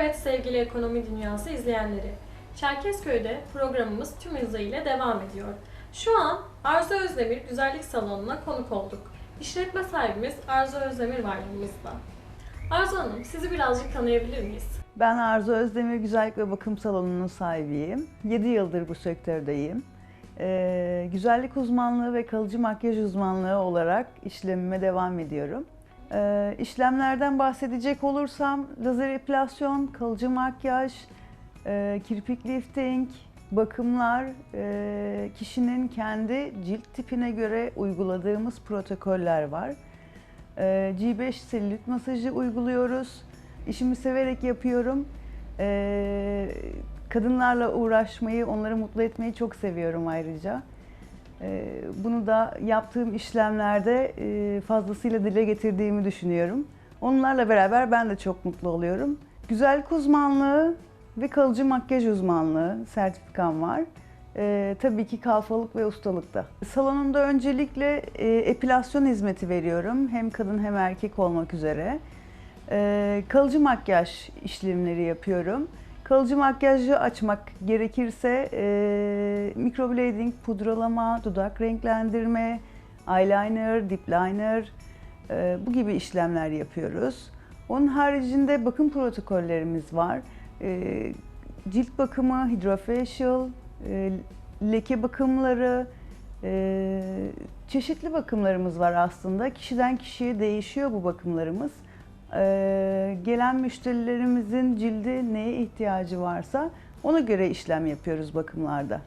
Evet sevgili ekonomi dünyası izleyenleri. Çerkezköy'de programımız tüm hızıyla devam ediyor. Şu an Arzu Özdemir Güzellik Salonu'na konuk olduk. İşletme sahibimiz Arzu Özdemir var yanımızda. Arzu Hanım sizi birazcık tanıyabilir miyiz? Ben Arzu Özdemir Güzellik ve Bakım Salonu'nun sahibiyim. 7 yıldır bu sektördeyim. Ee, güzellik uzmanlığı ve kalıcı makyaj uzmanlığı olarak işlemime devam ediyorum. Ee, işlemlerden bahsedecek olursam lazer epilasyon, kalıcı makyaj, e, kirpik lifting, bakımlar, e, kişinin kendi cilt tipine göre uyguladığımız protokoller var. Ee, G5 selülit masajı uyguluyoruz. İşimi severek yapıyorum. Ee, kadınlarla uğraşmayı, onları mutlu etmeyi çok seviyorum ayrıca. Ee, bunu da yaptığım işlemlerde e, fazlasıyla dile getirdiğimi düşünüyorum. Onlarla beraber ben de çok mutlu oluyorum. Güzellik uzmanlığı ve kalıcı makyaj uzmanlığı sertifikam var. Ee, tabii ki kalfalık ve ustalıkta. Salonumda öncelikle e, epilasyon hizmeti veriyorum. Hem kadın hem erkek olmak üzere. Ee, kalıcı makyaj işlemleri yapıyorum. Kalıcı makyajı açmak gerekirse e, microblading, pudralama, dudak renklendirme, eyeliner, dip liner e, bu gibi işlemler yapıyoruz. Onun haricinde bakım protokollerimiz var. E, cilt bakımı, hydrofacial, e, leke bakımları, e, çeşitli bakımlarımız var aslında. Kişiden kişiye değişiyor bu bakımlarımız. E, gelen müşterilerimizin cildi neye ihtiyacı varsa ona göre işlem yapıyoruz bakımlarda.